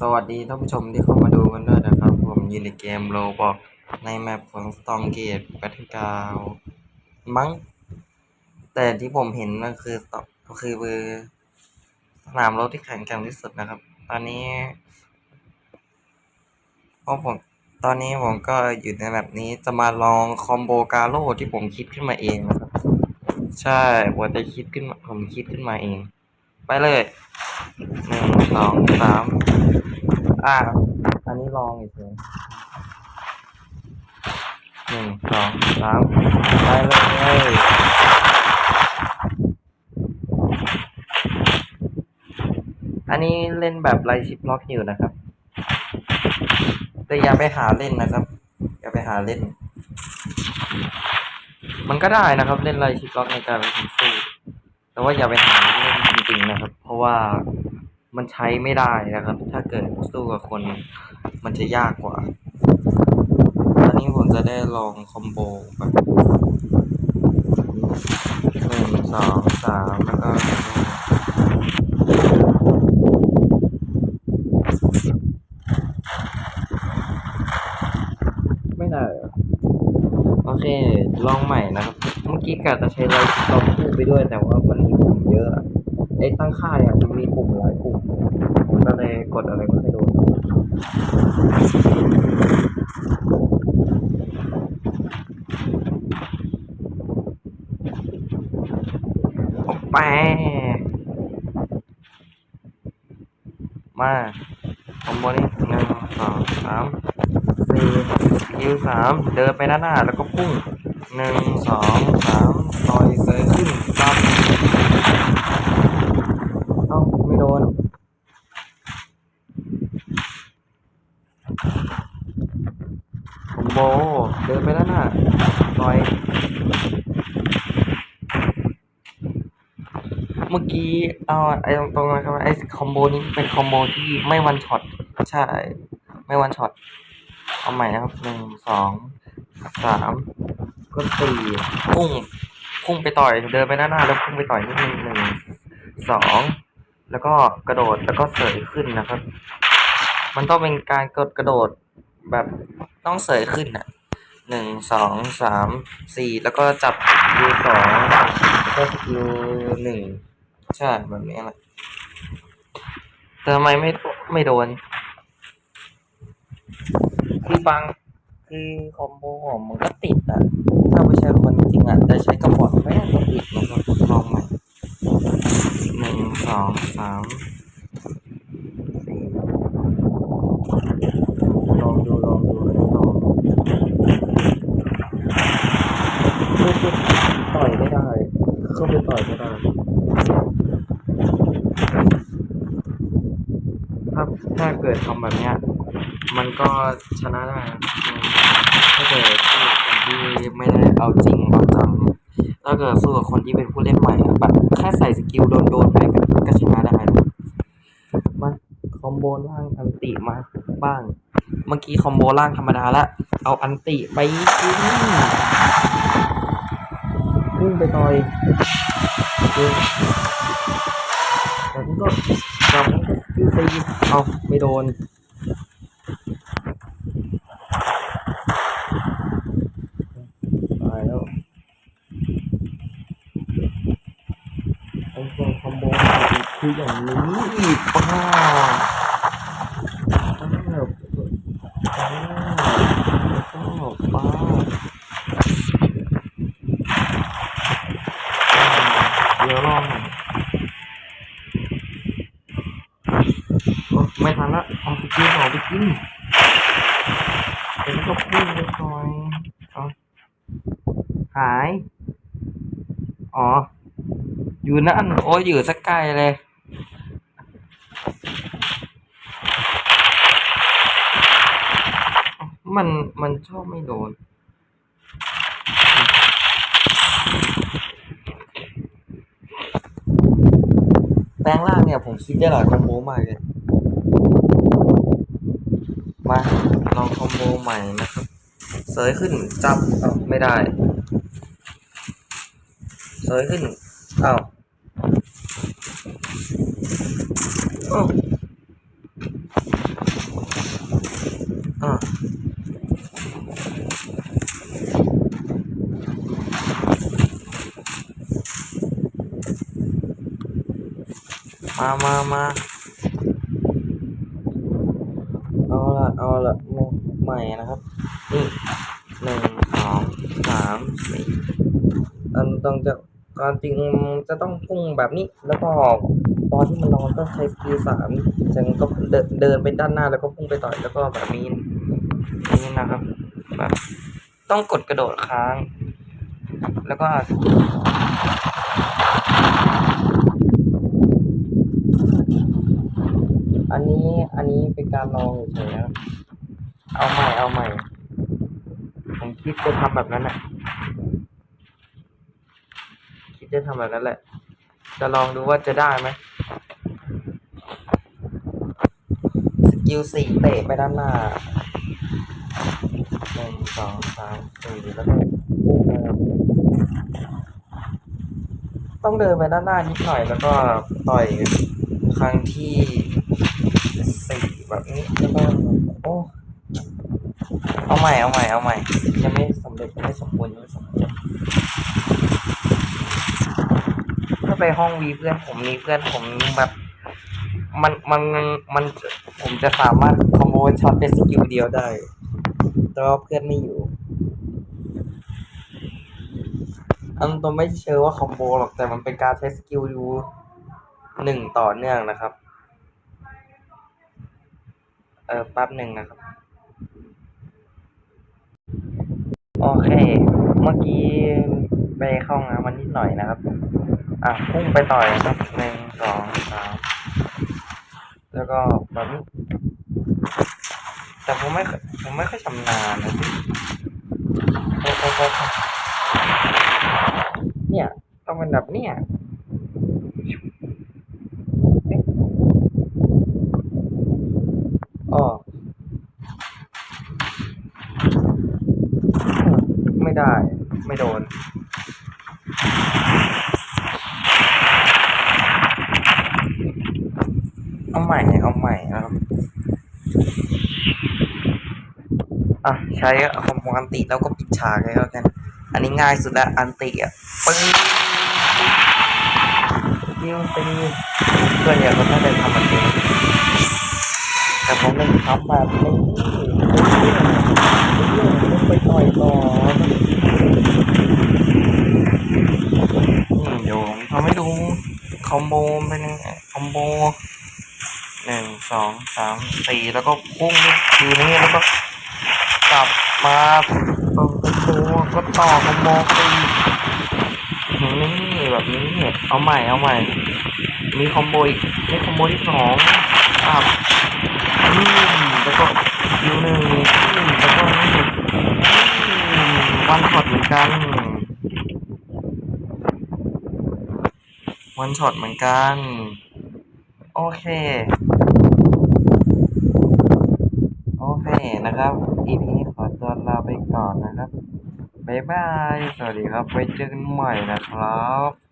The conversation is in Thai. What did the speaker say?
สวัสดีท่านผู้ชมที่เข้ามาดูกันด้วยนะครับ ผมยู่ในเกมโลบอกในแมปของ Stormgate Battleground มั้ง แต่ที่ผมเห็นก็คือก็คือสนามรถที่แข็งกร่งที่สุดนะครับ ตอนนี้เพราะผมตอนนี้ผมก็อยู่ในแบบนี้จะมาลองคอมโบกาโร่ที่ผมคิดขึ้นมาเองนะครับ ใช่ผมจะคิดขึ้นผมคิดขึ้นมาเอง ไปเลย หนึ่งสองสามอ่า อันนี้ลองเฉยหนึ่งสองสามไปเลยอันนี้เล่นแบบไลชิปล็อกอยู่นะครับ แต่อย่าไปหาเล่นนะครับ อย่าไปหาเล่น มันก็ได้นะครับ เล่นไลชิปล็อกในการเป็นสู้แต่ว่าอย่าไปหาเล่น ริงๆนะครับ เพราะว่ามันใช้ไม่ได้นะครับ ถ้าเกิดสู้กับคนมันจะยากกว่า ตอนนี้ผมจะได้ลองคอมโบแบบหนึ่งสองสามแล้วก็ไม่ได้โอเค ลองใหม่นะครับ เมื่อกี้กะจะใช้ไลท์ลองคู่ไปด้วยแต่ว่ามันมีปุ่มเยอะ ไอ้ตั้งค่าเนี่ยมันมีปุ่มหลายปุ่มผมก็เลยกดอะไรไม่ค่อยโดนออกไปมาคอมโบนี้หนึ่งสองสามสี่คิวสามเดินไปด้านหน้าแล้วก็พุ่งหนึ่งสองสามต่อยเซยขึ้นซับเอ้าไม่โดน คอม โบเดินไปด้านหน้าต่อย เมื่อกี้เอาไอ้ตรงๆนะครับไอ้คอมโบนี้เป็นคอมโบที่ไม่วันช็อตใช่ ไม่วันช็อตเอาใหม่นะครับหนึ่งสองสามก็สี่พุ่งพุ่งไปต่อยเดินไปด้าหน้าแล้วพุ่งไปต่อยนิดนึงหนึ่งสองแล้วก็กระโดดแล้วก็เสยขึ้นนะครับ มันต้องเป็นการกดกระโดด แบบต้องเสยขึ้นอะหนึ่งสองสามสี่แล้วก็จับสกิลสองก็สกิลหนึ่งใช่แบบนี้แหละแต่ทำไมไม่ไม่โดน คือฟังคือคอมโบของมันก็ติดอะ ถ้าไม่ใช่คนจริงอะแต่ใช้กระบอกไม่ได้ติดนะครับลองใหม่หนึ่งสองสามสี่ลองดูลองดูลอง ต่อยไม่ได้ เข้าไปต่อยไม่ได้ถ้าถ้าเกิดทำแบบเนี้ย มันก็ชนะได้ ถ้าเกิดสู้กับคนที่ไม่ได้เอาจริงเอาจังถ้าเกิดสู้กับคนที่เป็นผู้เล่นใหม่อะแบบแค่ใส่สกิลโดนโดนๆไปก็ก็ชนะได้มาคอมโบล่างอันติมาบ้าง เมื่อกี้คอมโบล่างธรรมดาละ เอาอันติไปกิน พุ่งไปต่อยแต่ผมก็แต่มันก็คิวซีเอาไม่โดนตายแล้วไอ้ตัวคอมโบคืออย่างนี้ป้าป้าแบบป้าป้าป้าเดี๋ยวลองหน่อยโอ้ ไม่ทันละเอาสกิลออไปกินเดี๋ยวมันก็พุ่งไปหน่อยเอาหาย อ๋อ อยู่นั่นโอ้ยอยู่สักไกลเลยมันมันชอบไม่โดน แปลงร่างเนี่ยผมคิดได้หลายคอมโบมากเลย มาลองคอมโบใหม่นะครับเสยขึ้นจับเอาไม่ได้เสยขึ้นเอ้าอ้าอ้าวมามามา เอาละโมใหม่นะครับ นี่หนึ่งสองสามสี่อันต้องจะการจริงจะต้องพุ่งแบบนี้ แล้วก็ตอนที่มันนอนก็ใช้สกิลสามจังก็เดินเดินไปด้านหน้าแล้วก็พุ่งไปต่อยแล้วก็แบบนี้นี่นะครับแบบต้องกดกระโดดค้าง แล้วก็สกิล อันนี้อันนี้เป็นการลองเฉยๆเอาใหม่เอาใหม่ ผมคิดจะทำแบบนั้นแหละคิดจะทำแบบนั้นแหละ จะลองดูว่าจะได้ไหมสกิลสี่เตะไปด้านหน้าหนึ่งสองสามสี่แล้วก็ต้องเดินไปด้านหน้านิดหน่อยแล้วก็ต่อยครั้งที่ นี้แล้วก็โอ้เอาใหม่เอาใหม่เอาใหม่ยังไม่สำเร็จยังไม่สมบูรณ์ยังไม่สมบูรณ์ถ้าไปห้องวีเพื่อนผมมีเพื่อนผมแบบมันมันมันผมจะสามารถคอมโบช็อตเป็นสกิลเดียวได้แต่ว่าเพื่อนไม่อยู่อันตัวไม่เชื่อว่าคอมโบหรอกแต่มันเป็นการใช้สกิลอยู่หนึ่งต่อเนื่องนะครับ เออแป๊บหนึ่งนะครับ โอเค เมื่อกี้ไปเข้าห้องน้ำมันนิดหน่อยนะครับ อะพุ่งไปต่อยนะครับหนึ่งสองสามแล้วก็แบบแต่ผมไม่ผมไม่ค่อยชำนาญนะสิโอ้โอ้โหเนี่ย ต้องเป็นแบบเนี้ยเอ๊ะอ๋อ ได้ ไม่โดน เอาใหม่ เอาใหม่นะครับ อะ ใช้คอมโบอันติแล้วก็ปิดฉากเลยแล้วกัน อันนี้ง่ายสุดละอันติอะปึ้งยิวตีส่วนใหญ่คนน่าจะทำแบบนี้ แต่ผมไม่ทำแบบนี้ต้องไปต่อยต่อนี่เดี๋ยวผมทำให้ดูคอมโบเป็นยังไงคอมโบหนึ่งสองสามสี่แล้วก็พุ่งทีนี้แล้วก็กลับมาเปิดประตูก็ต่อคอมโบตีนี่แบบนี้เอาใหม่เอาใหม่ มีคอมโบอีกมีคอมโบที่สองอับ แล้วก็ยิ้มหนึ่งแล้วก็นี่วันช็อตเหมือนกันวันช็อตเหมือนกัน โอเค โอเคนะครับ EP นี้ขอตัวลาไปก่อนนะครับ บ๊ายบาย สวัสดีครับ ไว้เจอกันใหม่นะครับ